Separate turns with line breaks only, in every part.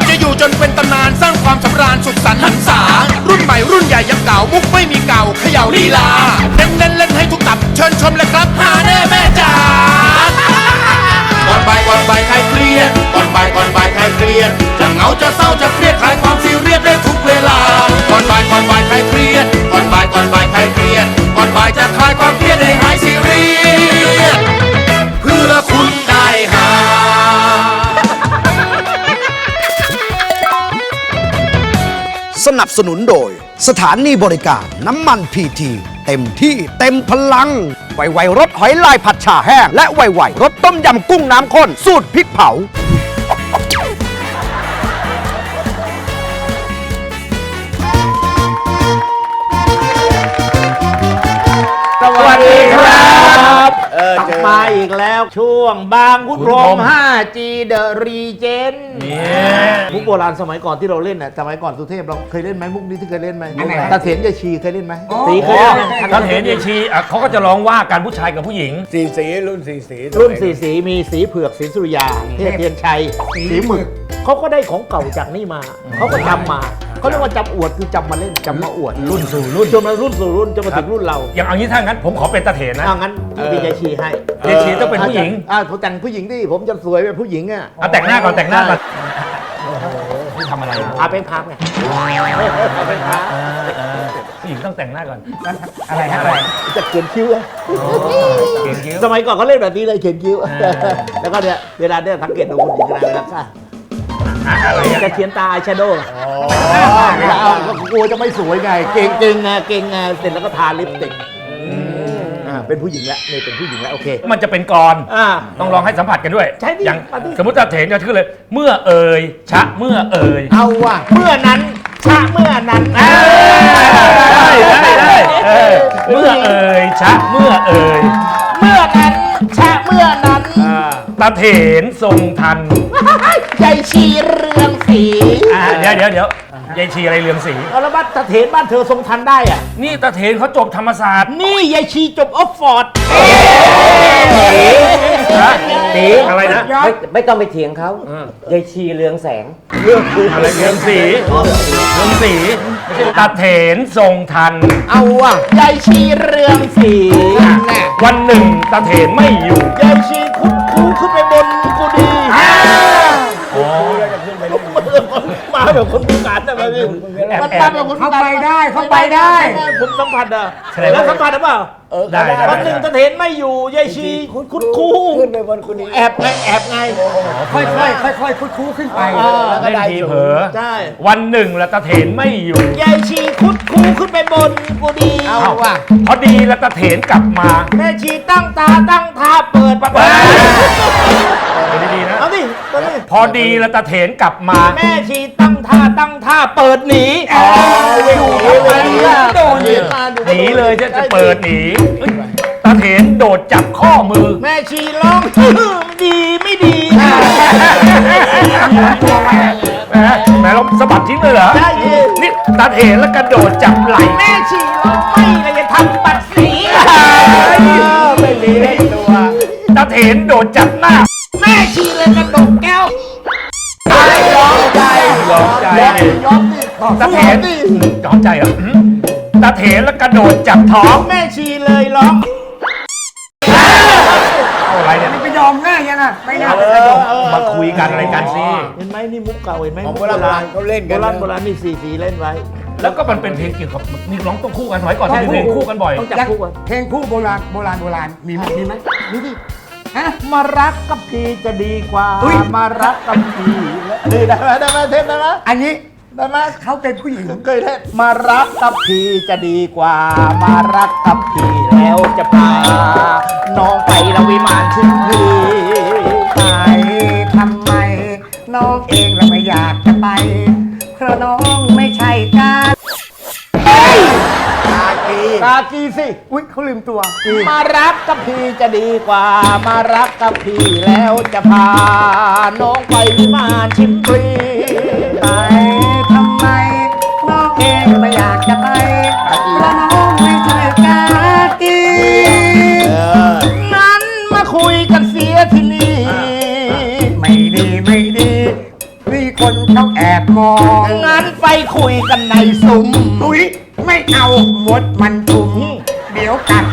ะ อยู่จนเป็นตำนานสร้างความสำราญสุขสันต์หันษา รุ่นใหม่รุ่นใหญ่ยังเก่ามุกไม่มีเก่าเขย่าลีลาเน้นเล่นเล่นให้ทุกตับ เชิญชมเลยครับหาแน่แม่จ๋าก่อนบ่ายก่อนบ่ายใครเครียดก่อนบ่ายก่อนบ่ายใครเครียดจะเหงาจะเศร้าจะเครียดคลายความซีเรียสได้ทุก นับส
นุนโดย สถานีบริการน้ำมันพีทีเต็มที่เต็มพลัง ไวไวรสหอยลายผัดฉ่าแห้ง และไวไวรสต้มยำกุ้งน้ำข้นสูตรพริกเผา
ครับกลับมาอีกแล้วช่วงบางคุณพรหม 5G The Regen มุกโบราณสมัยก่อนที่เราเล่นน่ะสมัยก่อนสุเทพเราเคยเล่นไหมมุกนี้ที่เคยเล่นไหมตาเถียนยายชีเคยเล่นไหมสีเคยเล่นไหม
ท่านเห็นยายชีอะเขาก็จะร้องว่าการผู้ชายกับผู้หญิง
สีสีรุ่นสีสี
รุ่นสีสีมีสีเผือกสีสุริยาเทพเทียนชัยสีหมึกเขาก็ได้ของเก่าจากนี่มาเขาก็จำมา เขาเรียกว่าจำอวดคือจำมาเล่นจำมาอวดรุ่นสู่รุ่นจนมารุ่นสู่รุ่นจนมาถึงรุ่นเรา
อย่างเอางี้ถ้างั้นผมขอเป็นตาเถนนะ
เอางั้นพี่มียายชีให้
ยายชีต้องเป็นผู้หญิง
อ่าผมแต่งผู้หญิงดิผมจะสวยเป็นผู้หญิงอะ
เอาแต่งหน้าก่อนแต่งหน้าก่อนนี่ทำอะไร
อาเป็นพักไงอาเป็นพัก
ผู้หญิงต้องแต่งหน้าก่อน
อะไรฮะอะไรจะเขียนคิ้วอะ
เก่งคิ้ว
สมัยก่อนเขาเล่นแบบนี้เลยเขียนคิ้ว แล้วก็เนี่ยเวลาเนี่ยสังเกตดูคุณหญิงอะไรเวลาค่ะ
อะอะไรอะ
จะเขียนตาอายแชโดว์เวลาเอาก็กลัวจะไม่สวยไง เก่งเก่งไงเก่งไงเสร็จแล้วก็ทาลิปสติกอ่าเป็นผู้หญิงแล้วนี่เป็นผู้หญิงแล้วโอเค
มันจะเป็นกร
อ่า
ต้องลองให้สัมผัสกันด้วย
ใช่ดิ
อย่าง
มาดิ
สมมติตาเถนจะชื่อเลย เมื่อเอ่ยชะเมื่อเอ่ย
เอาว่ะเมื่อนั้นชาเมื่อนั้น
ได้ได้ได้เออเมื่อเอ่ยชะเมื่อเอ่ย
เมื่อนั้นชาเมื่อนั้น
ตาเถนทรงทัน
ใจชีเรืองสี
อะเดี๋ยวเดี๋ยวเดี๋ยวยายชีอะไรเรืองสี
เอาแล้วบ้านตะเถนบ้านเธอทรงทันได้อะ
นี่ตาเถนเขาจบธรรมศาสตร์
นี่ยายชีจบออกฟอร์ด
ตีอะไรนะ
ไม่ไม่ต้องไปเถียงเขายายชีเรืองแสง
อะไรเรืองสีเรืองสีไม่ใช่ตาเถนทรงทัน
เอาว่ะยายชีเรืองสีแน่
วันหนึ่งตาเถนไม่อยู่
ยายชีคุด ขึ้นไปบน มาแบบคนพิการได้ไหมพี่
แอบ
มัน
แอบ
มาแบบคนพิการ
เข้าไปได้เข้าไปได้
ผมสัมผัสอะ
แสดงว่า
แล้วสัมผัสหรือเปล่า
ได้ได้
วันหนึ่งตะเถนไม่อยู่ยายชีคุดคู
ขึ้นไปบนคุณนี้
แอบไงแอบไง
ค่อยค่อยค่อยค่อยคุดคูขึ้นไป
อ่า
เล่นทีเผลอ
ใช่
วันหนึ่งละตาเถนไม่อยู่
ยายชีคุดคูขึ้นไปบนกูดี
เอาว่ะพอดีละตาเถนกลับมา
แม่ชีตั้งตาตั้งท่าเปิดประตู
ดูดีๆนะ
เอาดิเอาดิ
พอดีละตาเถนกลับมา
แม่ชีตั้งท่าตั้งท่าเปิดหนีอ๋อวิ่งหนีไปโดนหนีมา
หนีเลยจะจะเปิดหนีเอ้ยตาเถนโดดจับข้อมือ
แม่ชีร้องดีไม่ดี
แหมแหมเราสะบัดทิ้งเลยเหรอ
ได้ดิ
นี่ตาเถนแล้วกระโดดจับไหล่
แม่ชีร้องไม่เลยจะทำปัดสี
ไม่มีเล่นตัว
ตาเถนโดดจับหน้า
แม่ชีเลยกระดกแก้ว
ยอม ใจดิ
ยอมดิ
ตาเถนยอมใจเหรออืมตาเถนแล้วกระโดดจับท้อง
แม่ชีเลยร้อง
เอาอะไรเนี่ย
ไปยอมง่ายยังอะไม่น่า
เออมาคุยกันอะไรกันสิ
เห็นไหมนี่มุกเก่าเห็นไหม
ของ
มุ
โบ
ก
ราณเขาเล่น
โบ
กัน
ราณโบราณนี่สีสีเล่นไว้
แล้วก็มันเป็นเพลงเกี่ยวกับนี่ร้องต้องคู่กันสมัยก่อนที่มีเพลงคู่กันบ่อย
ต้องจับคู่กัน
เพลงคู่โบราณโบราณโบราณมีไหมมีไหม
นี่ดิ
ฮะ
มารักกับพี่จะดีกว่า
อุ๊ย
มารักกับพี่นี่ได้ไหมได้ไหมเทปได้ไหม
อันนี้
ได้ไหม
เขาเป็นผู้หญิง
เคยเล่นมารักกับพี่จะดีกว่า มารักกับพี่แล้วจะพาน้องไปละวิมานถึงพี่
ไปทำไม น้องเองเราไม่อยากจะไป เพราะน้องไม่ใช่การ
ตกากีสิ
อุ้ยเขาลืมตัว
มารักกับพี่จะดีกว่า มารักกับพี่แล้วจะพา น้องไปวิมานชิมฟรี
ไปทำไมน้องเองไม่อยากจะไปเพราะน้องไม่ใช่กากี
นั้นมาคุยกันเสียที่นี่
ไม่ดีไม่ดีมีคนเขาแอบมอง
งั้นไปคุยกันในซุ้ม
อุ้ย ไม่เอาหมดมันถุงเดี๋ยวกัด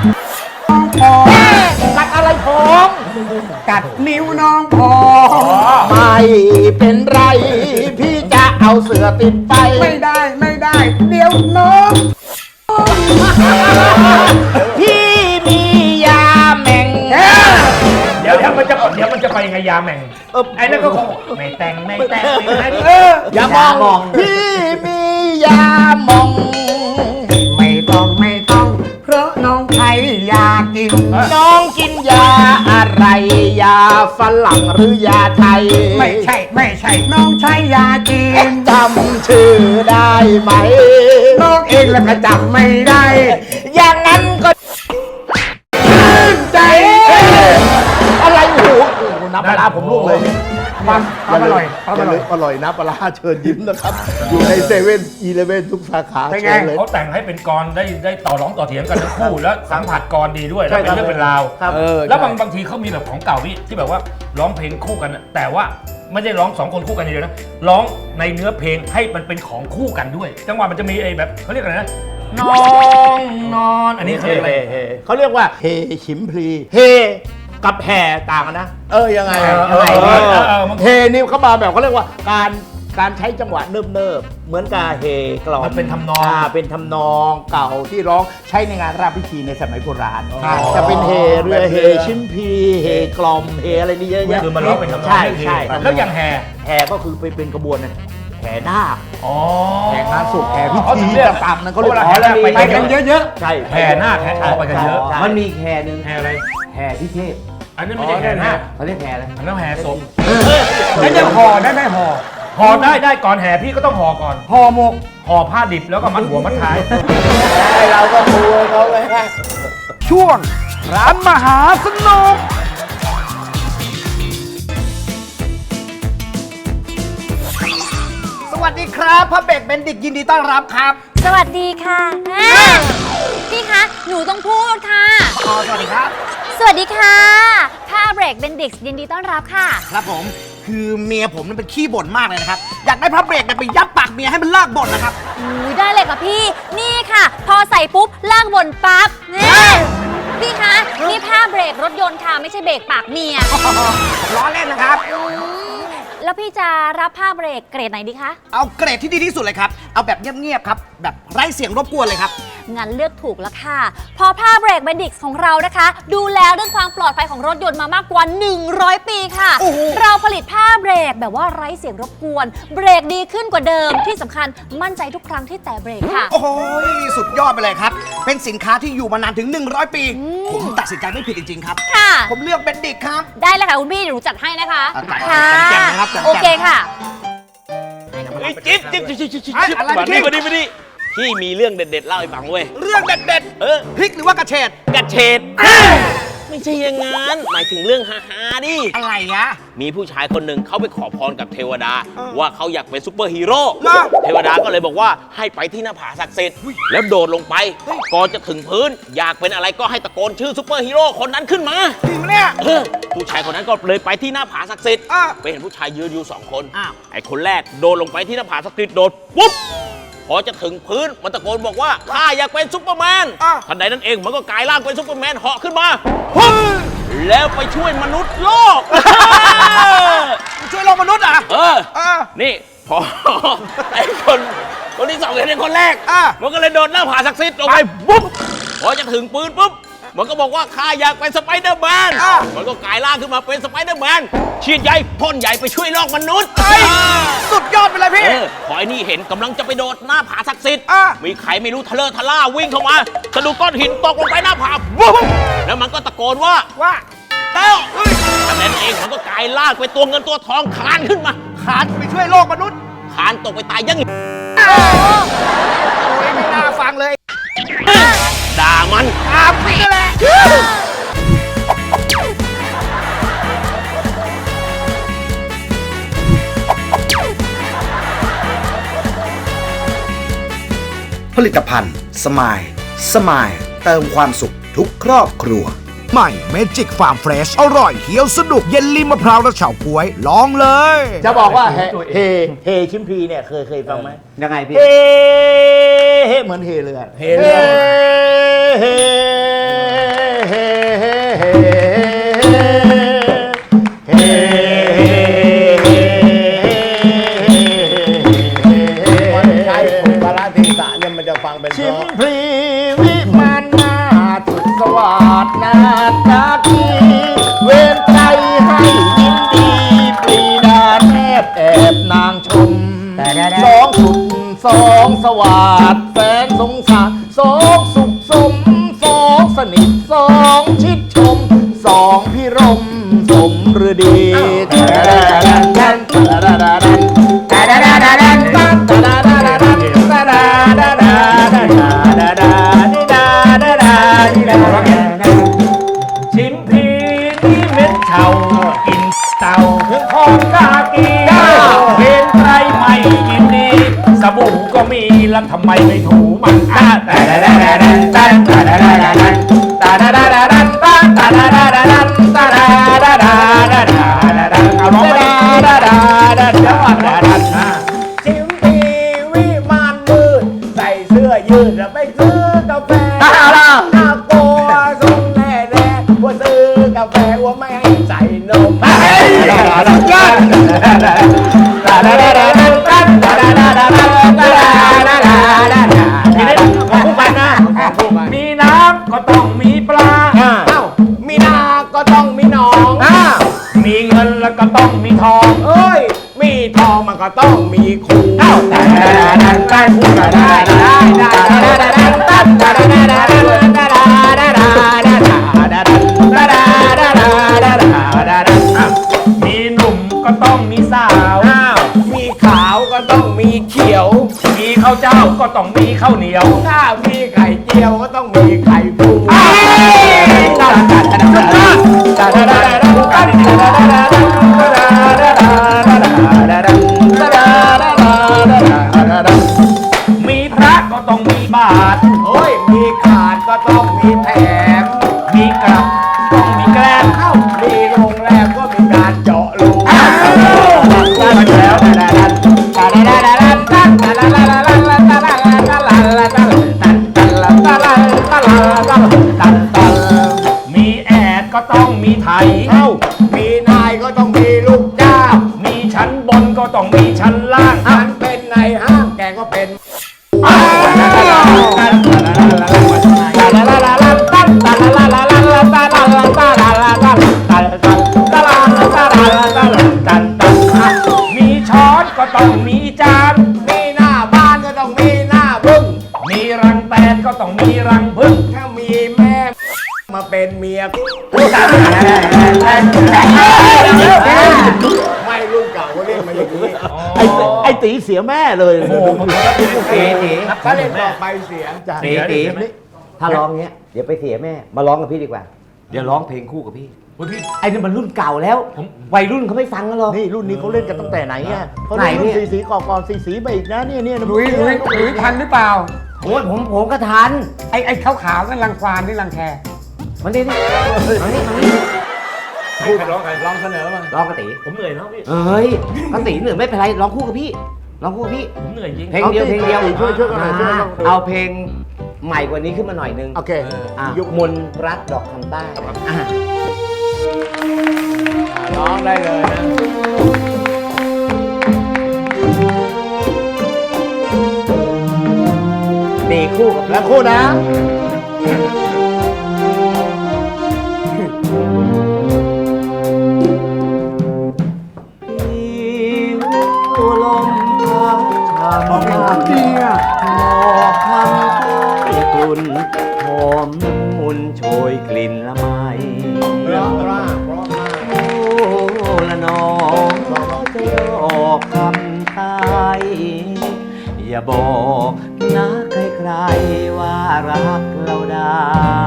น้องพอ
กัดอะไรผม
กัดนิ้วน้องพอ
ไม่เป็นไร พี่จะเอาเสือติดไป
ไม่ได้ไม่ได้ เดี๋ยวน้อง
พี่มียาแมง
เดี๋ยวเดี๋ยวมันจะเดี๋ยวมันจะไปยังไงยาแม่งไอ้นั่นก็คงไม่แต่งไม่แต่งไม่แต่ง
อย่ามองพี่มียามอง
น
น้องกินยาอะไร ยาฝรั่งหรือยาไทย
ไม่ใช่ไม่ใช่น้องใช้ยาจีน
จำชื่อได้ไหม
น้องเองแล้วก็จำไม่ได้
อย่างนั้นก็ใจ อะไรโอ้โหโอ้โหน้ำปลาร้าผมลูกเลย
ความความอร่อยความอร่อย
อร่อยนะปลาร้าเชิญยิ้มนะครับ อยู่ในเซเว่นอีเลเว่นทุกสาขา
เป็นไง
เชิญเลย
เขาแต่งให้เป็นกรได้ได้ต่อร้องต่อเถียงกันทั้งคู่ แล้วสัมผัสกรดีด้วยแล้วเป็นเรื่องเป็นราว
ครับ เออ
แล้วบางบางทีเขามีแบบของเก่าพี่ที่แบบว่าร้องเพลงคู่กันน่ะแต่ว่าไม่ได้ร้องสองคนคู่กันอย่างเดียวนะร้องในเนื้อเพลงให้มันเป็นของคู่กันด้วย จังหวะมันจะมีไอ้แบบเขาเรียกอะไรนะน้องนอน อันนี้เขาเรียกอะไร
เฮเขาเรียกว่าเฮชิมพลี เฮ กับแห่ต่างกันนะ
เออยังไง
เออเออ
เอ
เอ
อ
อเออเออมัน
เฮนี่เขามาแบบเขาเรียกว่าการการใช้จังหวะเนิบๆเหมือนกับเฮกลอม
มันเป็นทำนองา
เป็นทำนองเก่าที่ร้องใช้ในงานราชพิธีในสมัยโบราณ
อ๋อ
จะเป็นเฮเรือ
แบบ
เฮ
เรือ
ชิมพีเฮกลอมเฮอะไรนี่เยอะแยะ
คือมันร้องเป็นทำนอง
ใช่
ให้เพลง
ใช่
แล้วอย่างแห่
แห่ก็คือไปเป็นกระบวนนะแห่นาค
อ๋อ
แห่งานสุขแห่พิ
เขาถึ
ธี
งเรียก
ต่างๆนั้นเขาเรียก
วล
อ๋อแล้วมี
ไปกันเยอะ
ใช่
แห่นาคแห่ออกไปกันเยอะ
ใช่
มันมีแค่หนึ่ง
แห่อะไร
แห่พิเทพ
อันนั้นไม่ใช่แห่นาค
เขาเรียกแห่อะไร
อันนั้นแห่ศพ
ๆแล้วจะห่อได้ไหมห่อ
ห่อได้ได้ก่อนแห่พี่ก็ต้องห่อก่อน
ห่อหมก
ห่อผ้าดิบแล้วก็มัดหัวมัดท้าย
เราก็ปูเขาเลยฮะ
ช่วงร้านมหาสนุกสวัสดีครับพระเบรกเบนดิกยินดีต้อนรับครับ
สวัสดีค่ะอ่าพี่คะ หนูต้องพูดค่ะ
อ๋อ สวัสดีครับ
สวัสดีค่ะผ้าเบรกเบนดิกยินดีต้อนรับค่ะ
ครับผม คือเมียผมมันเป็นขี้บ่นมากเลยนะครับ อยากได้พระเบรกเนี่ยไปยัดปากเมียให้มันเลิกบ่นนะครับ
อู้ได้เลยค่ะพี่ นี่ค่ะ พอใส่ปุ๊บลากบนปั๊บนี่พี่คะนี่ผ้าเบรกรถยนต์ค่ะ ไม่ใช่เบรกปากเมีย
ล้อเล่นนะครับ
อืม แล้วพี่จะรับผ้าเบรกเกรดไหนดีคะ
เอาเกรดที่ดีที่สุดเลยครับ เอาแบบเงียบๆครับ แบบไร้เสียงรบกวนเลยครับ
งั้นเลือกถูกแล้วค่ะเพอผ้าเบรกเบนดิกของเรานะคะ ดูแลเรื่องความปลอดภัยของรถยนต์มามากกว่า 100 ปีค่ะ
โอ้โห
เราผลิตผ้าเบรกแบบว่าไร้เสียงรบกวน เบรกดีขึ้นกว่าเดิมที่สำคัญมั่นใจทุกครั้งที่แตะเบรกค่ะ
โอ้โหสุดยอดไปเลยครับ เป็นสินค้าที่อยู่มานานถึง 100 ปี
ม
ผมตัดสินใจไม่ผิดจริงๆครับ
ค่ะ
ผมเลือกเบนดิกครับ
ได้เลยค่ะคุณพี่เดี๋ยวหนูจัดให้นะคะ
อะจัด
ค่ะ
แจ่มๆนะครับแจ่มๆ
โอเคค่ะ
จิ๊บจิ๊บจิ๊บจิ๊บจิ๊บจิ๊บ
อะไร
มา
พี่
นี่มานี่มานี่พี่มีเรื่องเด็ดๆเล่าให้ฟังเว้ย
เรื่องเด็ด
เออ
ๆพริกหรือว่ากระเฉด
กัดเฉด ไม่ใช่อย่างงั้น หมายถึงเรื่องฮาๆดิ
อะไรอะ
มีผู้ชายคนหนึ่งเขาไปขอพรกับเทวดา
เออ
ว่าเขาอยากเป็นซูเปอร์ฮีโร่
เหรอ
เทวดาก็เลยบอกว่าให้ไปที่หน้าผาศักดิ์สิทธิ์แล้วโดดลงไปก่อนจะถึงพื้น อยากเป็นอะไรก็ให้ตะโกนชื่อซูเปอร์ฮีโร่คนนั้นขึ้นมา
จริงไหมเนี่ย
เออผู้ชายคนนั้นก็เลยไปที่หน้าผาศักดิ์สิทธิ์
อะ
ไปเห็นผู้ชายยืนอยู่สองคน
อ้าว
ไอ้คนแรกโดนลงไปที่หน้าผาศักดิ์สิทธิ์โดดปุ๊บ พอจะถึงพื้นมันตะโกนบอกว่าข้าอยากเป็นซุปเปอร์แมน
อะ
ทันใดนั้นเองมันก็กลายร่างเป็นซุปเปอร์แมนเหาะขึ้นมาปุ๊บแล้วไปช่วยมนุษย์โลก
ช่วยโลกมนุษย์อะ
เออ
เออ
นี่พอ ไอ้คนคนที่สองเห็นไอ้คนแรก
อะ
มันก็เลยโดนหน้าผาศักดิ์สิทธิ์ลงไปปุ๊บพอจะถึงปืนปุ๊บ มันก็บอกว่าข้าอยากเป็นสไปเดอร์แมน
อะ
มันก็กลายร่างขึ้นมาเป็นสไปเดอร์แมนฉีดใหญ่พ่นใหญ่ไปช่วยโลกมนุษย์
เฮ้ยสุดยอดไปเลยพี่
เออพอไอ้นี่เห็นกำลังจะไปโดดหน้าผาศักดิ์สิทธิ์
อะ
มีใครไม่รู้ทะเลอะทะล่าวิ่งเข้ามาสะดุดก้อนหินตกลงไปหน้าผาปุ๊บแล้วมันก็ตะโกนว่า
ว่า
เต้าจากนั้นเองมันก็กลายร่างเป็นตัวเงินตัวทองคลานขึ้นมา
ขานไปช่วยโลกมนุษย์
คลานตกไปตายยัง
โอ้ยไม่น่าฟังเลย
ด่าา
มนี่แหละ
ผลิตภัณฑ์ สมาย สมาย เติมความสุขทุกครอบครัว ใหม่เมจิกฟาร์มเฟรชอร่อยเคี้ยวสนุกเย็นลิมมะพร้าวและเฉาก๊วย ลองเลย
จะบอกว่าเฮเฮเฮชิมพีเนี่ยเคยเคยฟังไหม
ยังไงพี่
เฮเฮเหมือนเฮเรือเฮเฮเฮเฮเฮเฮ
มันใช้ถูกกาลเทศะเนี่ยมันจะฟังเป็นเพ
ชิม
ราะ
พลีวิมานนาสุดสวัสดนาตากีเวนใจให้ยินดีปรีดาแนบแอบนางชมสองสุดสองสวัสดแสนสงสาร ก็มีแล้วทำไมไม่ถูมันอะแต่แต่แต่แต่แต่แต่แต่แต่แต่แต่แต่แต่แต่เอา ก็ต้องมีปลา
มีนาก็ต้องมีหนอง
มีเงินแล้วก็ต้องมีทอง
เอ้ย มีทองมันก็ต้องมีครู
แต่ได้พูดกันได้ได้มีหนุ่มก็ต้องมีสาว
มีขาวก็ต้องมีเขียว
มีข้าวเจ้าก็ต้องมีข้าวเหนียว
ถ้ามีไข่เจียวก็ต้อง โอ้ยมีขาดก็ต้องมีแผ
ล ต
นก็ต้องมี
รังพึ่ง
ถ้ามีแม่มาเป็นเมียไม่รุ่นเก่าก็เรียกมาอย่างนี้
ไอ้ไอ้ตีเสียแม่เลยโอ้โห
เอ๋เอ๋
ก็เล่นต่อไปเสียจ้ะ
เอ๋เอ๋ถ้าร้องเงี้ยเดี๋ยวไปเสียแม่ มาร้องกับพี่ดีกว่า เดี๋ยวร้องเพลงคู่กับพี่ไอ้นี่มันรุ่นเก่าแล้ว วัยรุ่นเขาไม่ฟังกันหรอก
นี่รุ่นนี้เขาเล่นกันตั้งแต่ไหนอะเขา
ไหน
เล่นรุ่น
เนี่
สี
ย
สีก่อนก่อนสีสีไปอีกนะเนี่ยเนี่ย
หลุยหลุยหลุยทันหรือเปล่า โอ้ยผมผมก็ทันไอ้ไอ้ขาวขาวนั่นรังควานนี่รังแคมันนี่นี่มันนี่มันนี่
ใครร้องใคร
ลองเสนอมา
ร้องกระตี
ผมเหนื่อยแล้วพี่
เฮ้ยกระตีเหนื่อยไม่เป็นไรร้องคู่กับพี่ร้องคู่กับพี่
ผมเหนื่อยจริง
เพลงเดียวเพลงเดียว
ช่วยช่วยกันหน่อยช่วยกันหน่อย
เอาเพลงใหม่กว่านี้ขึ้นมาหน่อยนึง
โอเค
อะ
ยุค
มนต์รักดอกคำใต้อะ
ร้องได้เลยนะ
คู่กับ
แล้วคู่นะ ร
ๆว่ารักเราได้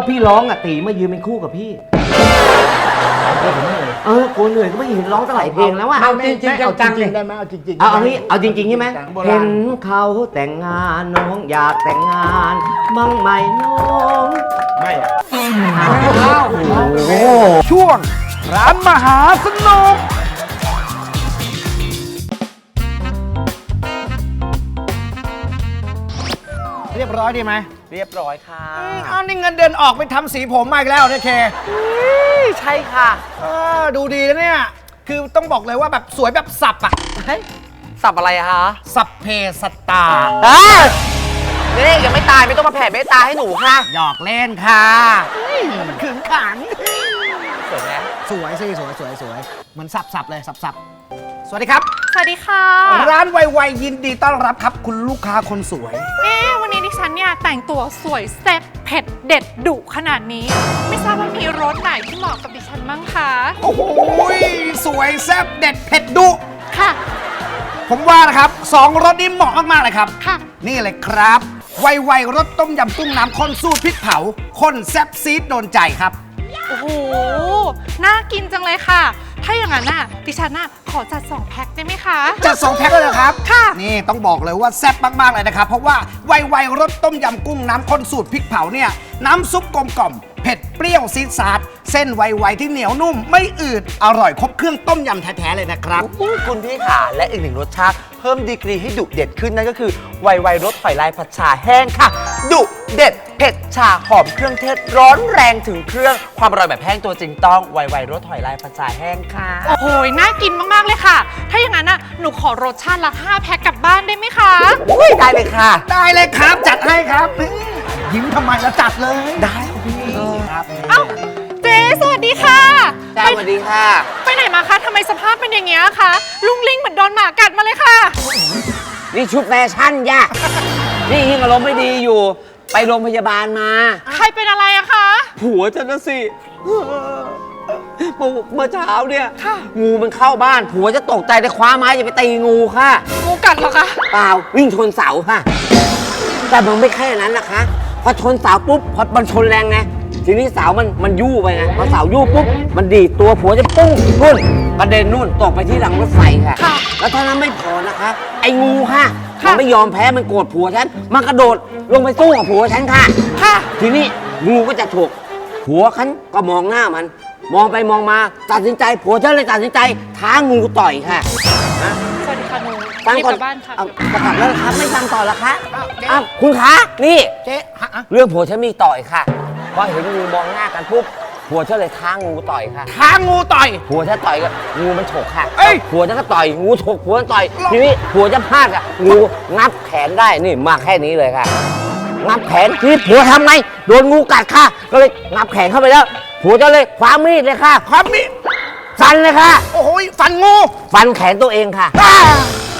กแอะเลย
ก็พี่ร้องอะตีมายืนเป็นคู่กับพี่ เออกลัวเหนื่อยก็ไม่เห็นร้องตั้งหลายเพลงแล้วอะ
เอาจริงจริงเอาจริงๆได้ไหมเอาจริงๆ
เอาเอางี้เอาจริงๆใช่ไหม
โบราณ
เห็นเขาแต่งงานน้องอยากแต่งงานบ้างไหมน้อง
ไม่อะ
ช่วงร้านมหาสนุก เรียบร้อยดีไหม
เรียบร้อยค่ะ
อ้าวนี่เงินเดือนออกไปทำสีผมมาอีกแล้วเนี่ยเค
ใช่ค่ะ
เออดูดีนะเนี่ย คือต้องบอกเลยว่าแบบสวยแบบสับอะ
สับอะไรอะคะ
สับเพสตา
นี่ยังไม่ตายไม่ต้องมาแผ่เมตตาให้หนูค่ะ
หยอกเล่นค่ะมันขึงขัง
สวยไหม
สวยสิสวยสวยสวยเหมือนสับสับเลยสับสับ สวัสดีครับ
สวัสดีค่ะ
ร้านไวๆยินดีต้อนรับครับ คุณลูกค้าคนสวย
เอ๊ะวันนี้ดิฉันเนี่ยแต่งตัวสวยแซ่บเผ็ดเด็ดดุขนาดนี้ ไม่ทราบว่ามีรสไหนที่เหมาะกับดิฉันบ้างคะ
โอ้โหสวยแซ่บเด็ดเผ็ดดุ
ค่ะ
ผมว่านะครับสองรสนี้เหมาะมากๆเลยครับ
ค่ะ
นี่เลยครับ ไวๆรสต้มยำกุ้งน้ำข้นสูตรพริกเผาข้นแซ่บซีดโดนใจครับ
โอ้โห น่ากินจังเลยค่ะ ถ้าอย่างนั้นน่ะดิฉันน่ะขอจัด 2 แพ็คได้ไหมคะ
จัดสองแพ็คเลยนะครับ
ค่ะ
นี่ต้องบอกเลยว่าแซ่บมาก ๆ เลยนะครับ เพราะว่าไวๆรสต้มยำกุ้งน้ำข้นสูตรพริกเผาเนี่ย น้ำซุปกลมกล่อม เผ็ดเปรี้ยวซีดซาดเส้นไวๆที่เหนียวนุ่ม ไม่อืดอร่อยครบเครื่องต้มยำแท้ๆเลยนะครับ
คุณพี่ขาและอีกหนึ่งรสชาติ เพิ่มดีกรีให้ดุเด็ดขึ้นนั่นก็คือไวไวรสหอยลายผัดชาแห้งค่ะ ดุเด็ดเผ็ดชาหอมเครื่องเทศร้อนแรงถึงเครื่องความอร่อยแบบแห้งตัวจริงต้องไวไวรสหอยลายผัดชาแห้งค่ะ
โอ้โหน่ากินมาก ๆ เลยค่ะ ถ้าอย่างนั้นน่ะ หนูขอรสชาติละ 5 แพ็คกลับบ้านได้ไหมคะ
อุ้ยได้เลยค่ะ
ได้เลยครับจัดให้ครับยิ้มทำไมแล้วจัดเลย
ได้ ครับพี่
ครับ
เอ้าเจ๊สวัสดีค่ะ
จ้าสวัสดีค่ะ
ไปไหนมาคะทำไมสภาพเป็นอย่างเงี้ยคะลุงลิงเหมือนโดนหมากัดมาเลยค่ะ
นี่ชุดแฟชั่นย่ะนี่ยิ่งอารมณ์ไม่ดีอยู่ ไปโรงพยาบาลมา
ใครเป็นอะไรอะคะ
ผัวฉันนะสิเมื่อเมื่อเช้าเนี่ย
ค่ะ
งูมันเข้าบ้านผัวจะตกใจแต่คว้าไม้จะไปตีงูค่ะ
งูกัดเหรอคะ
เปล่าวิ่งชนเสาค่ะ แต่มันไม่แค่นั้นนะคะ พอชนเสาปุ๊บพอมันชนแรงไง ทีนี้เสามันมันยู่ไปไงพอเสายู่ปุ๊บมันดีดตัวผัวจะปุ้งนุ่นกระเด็นนู่นตกไปที่หลังรถไฟค่ะ
ค่ะ
แล้วเท่านั้นไม่พอนะคะ ไอ้งูค่ะ
ค่ะ
มันไม่ยอมแพ้มันโกรธผัวฉันมันกระโดดลงไปสู้กับผัวฉันค่ะ
ค่ะ
ทีนี้งูก็จะฉกผัวฉันก็มองหน้ามัน มองไปมองมาตัดสินใจผัวฉันเลยตัดสินใจท้างูต่อยค่ะ
สวัสดีค่ะหนู
ฟัง
รีบ
ก่อกน
ลับบ้านค่ะ
เอาจะกลับแล้วเหรอครับไม่ฟังต่อแล้วคะ
อ้าวเจ๊
อ้าวคุณคะนี่
เจ๊ฮะอะ
เรื่องผัวฉันมีต่อยค่ะ พอเห็นงูมองหน้ากันปุ๊บผัวฉันเลยท้างูต่อยค่ะ
ทางงูต่อย
ผัวฉันต่อยก็งูมันฉกค่ะ
เอ้ย
ผัวฉันก็ต่อยงูฉกผัวฉันต่อยทีนี้ผัวจะพลาดอะงูงับแขนได้นี่มาแค่นี้เลยค่ะ งับแขนทีนี้ผัวทำไงโดนงูกัดค่ะ ก็เลยงับแขนเข้าไปแล้ว ผัวจะเลยคว้ามีดเลยค่ะ
ความมี
ฟันเลยค่ะ
โอ้โหฟันงู
ฟันแขนตัวเองค่ะ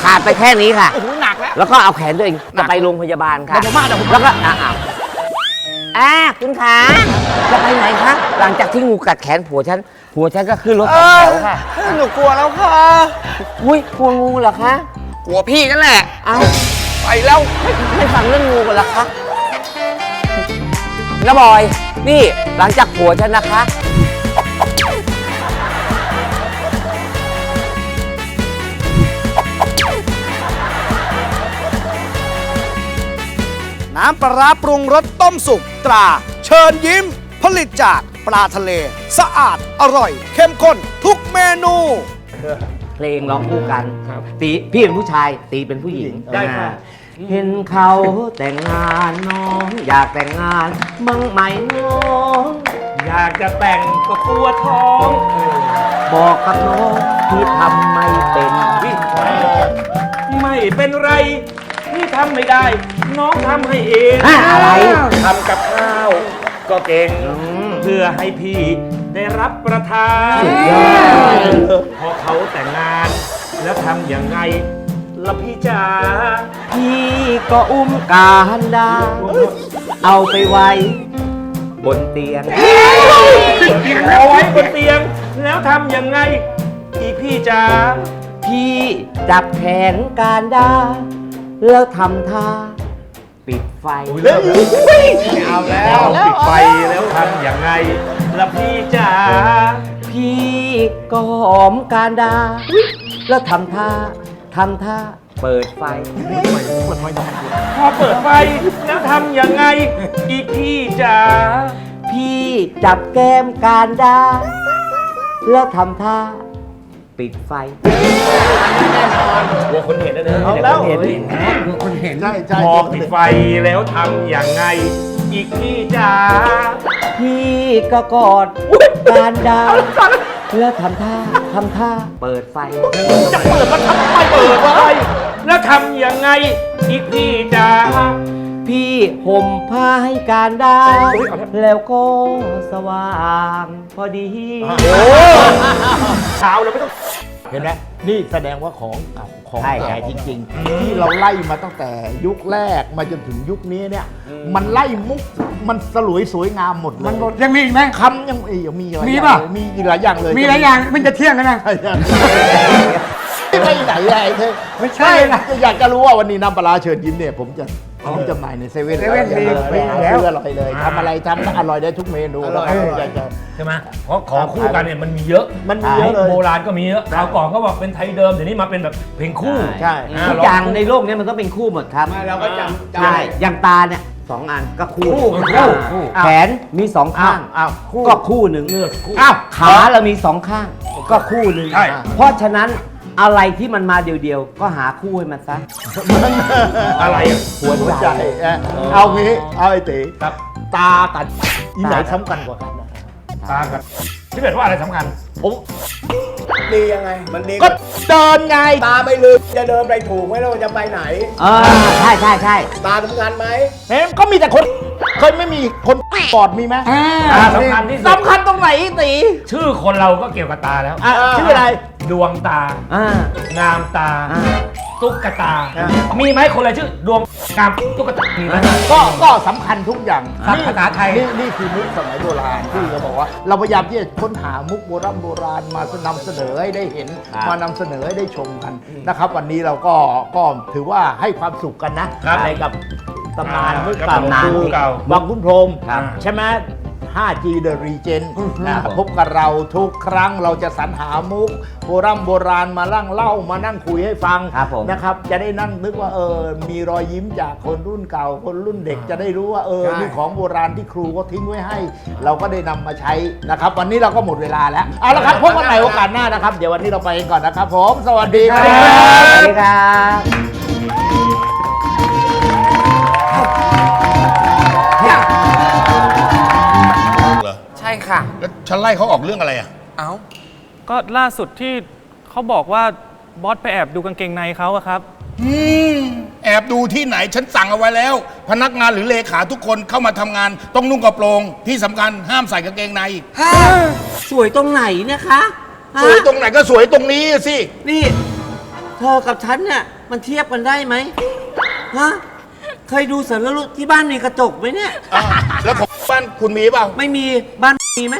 ขาดไปแค่นี้ค่ะ
โอ้โหหนักแล้ว
แล้วก็เอาแขนตัวเองจะไปโรงพยาบาลค่ะ
เดี๋ยวผมมาเดี๋ยวผมมา
แล้วก็อ้าว อ่าคุณขาจะไปไหนคะหลังจากที่งูกัดแขนผัวฉันผัวฉันก็ขึ้นรถสองแถวค่ะ
หนูกลัวแล้วค่ะ
อุ้ยกลัวงูเหรอคะกลัวพี่นั่นแหละ เอาไปแล้วไม่ไม่ฟังเรื่องงูกันเหรอคะนะบอย นี่หลังจากผัวฉันนะคะ
น้ำปลาร้าปรุงรสต้มสุกตรา เชิญยิ้ม ผลิตจากปลาทะเล สะอาดอร่อย เข้มข้นทุกเมนู
เพลงร้องคู่กันตีพี่เป็นผู้ชายตีเป็นผู้หญิง
ได้ค่ะ
อ่าเห็นเขาแต่งงานน้อง อยากแต่งงานมั่งไหมน้อง
อยากจะแต่งก็กลัวท้อง
บอกกับน้องที่ทำไม่เป็น
ไม่เป็นไร ที่ทำไม่ได้ น้องทำให้เอง
ฮะอะไร
ทำกับข้าว ก็เก่ง เพื่อให้พี่ได้รับประทาน
สุดยอด
พอเขาแต่งงาน แล้วทำยังไงละพี่จ๋า
พี่ก็อุ้มการดา เอาไปไว้ บนเตียง
เอาไว้บนเตียง แล้วทำยังไงอีพี่จ๋า
พี่จับแขนการดา แล้วทำท่า
ปิดไฟ
เอาแล้วปิดไฟแล้วทำอย่างไงละพี่จ๋า
พี่ก็หอมการดา แล้วทำท่าทำท่าเปิดไฟ
พอเปิดไฟแล้วทำอย่างไง อีกพี่จ๋า
พี่จับแก้มการดา แล้วทำท่า ปิดไฟ
กลัวคนเห็นนะเนี่ย
เอาแล้ว
เห็น
คนเห็นใช่ใช่
พอปิดไฟแล้วทำอย่างไง อีกพี่จ๋า
พี่ก็กอดการดาแล้วทำท่าทำท่าเปิดไฟ
จะเปิดมันทำไมเปิดไฟแล้วทำอย่างไง อีกพี่จ๋า
พี่ห่มผ้าให้การดาแล้วก็สว่างพอดี
เช้าเราไม่ต้อง
เห็นไหมนี่แสดงว่าของเก่าของ
ใช่
แก่จริง ๆ ที่เราไล่มาตั้งแต่ยุคแรกมาจนถึงยุคนี้เนี่ย มันไล่มุกมันสลวยสวยงามหมดเลย
ยังมีอีกไหม
คำยังเอ้ยยังมีอะไร
มี
อย่ง
ป่ะ
เลยมีอีกหลายอย่างเลย
มีหลายอย่างมันจะเที่ยงกันนะ
ใช่ใช่ไม่ไหนไอ้เธอ
ไม่ใช่นะ
อยากจะรู้ว่าวันนี้น้ำปลาร้าเชิญยิ้มเนี่ยผมจะ ผมจำหน่ายในเซเว่น
เซเว่นมี
ไปหา
มีแล้ว
ซื้ออร่อยเลยทำอะไรทำอร่อยได้ทุกเมนูแล้วก็อยากจะ
ใช่ไหมเพราะของคู่กันเนี่ยมันมีเยอะ
มันมีเยอะเลย
โบราณก็มีเยอะคราวก่อนก็บอกเป็นไทยเดิมเดี๋ยวนี้มาเป็นแบบเพลงคู่
ใช่
อ่า
ทุกอย่างในโลกนี้มันก็เป็นคู่หมดครับ
เราก็จำจำ
ใช่อย่างตาเนี่ยสองอันก็คู่
คู่คู่คู่
แขนมีสองข้าง
อ้าวคู่
ก็คู่หนึ่ง
เลือกคู่
อ้าวขาเรามีสองข้างก็คู่หนึ่ง
ใช่
เพราะฉะนั้น อะไรที่มันมาเดียวๆ ก็หาคู่ให้มันซะ
อะไรอะ
หัวใจเอ่อเอางี้ เอาไอ้เต๋
ครับ
ตากันอีไหนสำคัญกว่ากันนะ
ตากับ ที่เป็นว่าอะไรสำคัญ
ผม
ดียังไง มันดี
ก็เดินไง
ตาไม่ลืมจะเดินไปถูกไหมแล้วจะไปไหน
เออใช่ใช่ใช่
ตาสำคัญไหม
เห็นก็มีแต่คน เคยไม่มีคนปอดมีไหม
ตาสำคัญที่สุด
สำคัญตรงไหนตี
ชื่อคนเราก็เกี่ยวกับตาแล้ว
อะชื่ออะไร
ดวงตา
อ่า
งามตา
อ่า
ตุ๊กตา
อ่า
มีไหมคนอะไรชื่อดวงงามตุ๊กตา มีไหม
ก็ก็สำคัญทุกอย่าง
ครับภาษาไทย
นี่นี่คือมุกสมัยโบราณที่เราบอกว่า เราพยายามที่จะค้นหามุกโบราณโบราณมานำเสนอให้ได้เห็นมานำเสนอให้ได้ชมกันนะครับ วันนี้เราก็ก็ถือว่าให้ความสุขกันนะครับ ในกับตำนานมุกเก่า
ตำนานมุกเก่า
บางคุณพรหม
ครับ
ใช่ไหม 5G The Regen นะพบกับเราทุกครั้งเราจะสรรหามุกโบราณโบราณมาลั่งเล่ามานั่งคุยให้ฟัง
ครับผม
นะครับ จะได้นั่งนึกว่าเออมีรอยยิ้มจากคนรุ่นเก่า คนรุ่นเด็กจะได้รู้ว่าเออ
ใช่
นี่ของโบราณที่ครูก็ทิ้งไว้ให้ เราก็ได้นำมาใช้นะครับ วันนี้เราก็หมดเวลาแล้วเอาละครับพบกันใหม่โอกาสหน้านะครับ เดี๋ยววันนี้เราไปกันก่อนนะครับผมสวัสดีครับ
สวัสดีครับ
ฉันไล่เขาออกเรื่องอะไรอะ
เอ้า
ก็ล่าสุดที่เขาบอกว่าบอสไปแอบดูกางเกงในเขาอะครับ
อืม แอบดูที่ไหนฉันสั่งเอาไว้แล้ว พนักงานหรือเลขาทุกคนเข้ามาทำงานต้องนุ่งกระโปรงที่สำคัญห้ามใส่กางเกงใน
สวยตรงไหนเนี่ยคะฮะ
สวยตรงไหนก็สวยตรงนี้สิ
นี่ เธอกับฉันเนี่ยมันเทียบกันได้ไหมฮะเคยดูสันลุที่บ้านมีกระจกไหมเนี่ย
อ่าแล้วของบ้านคุณมีเปล่า
ไม่มีบ้าน มีไหม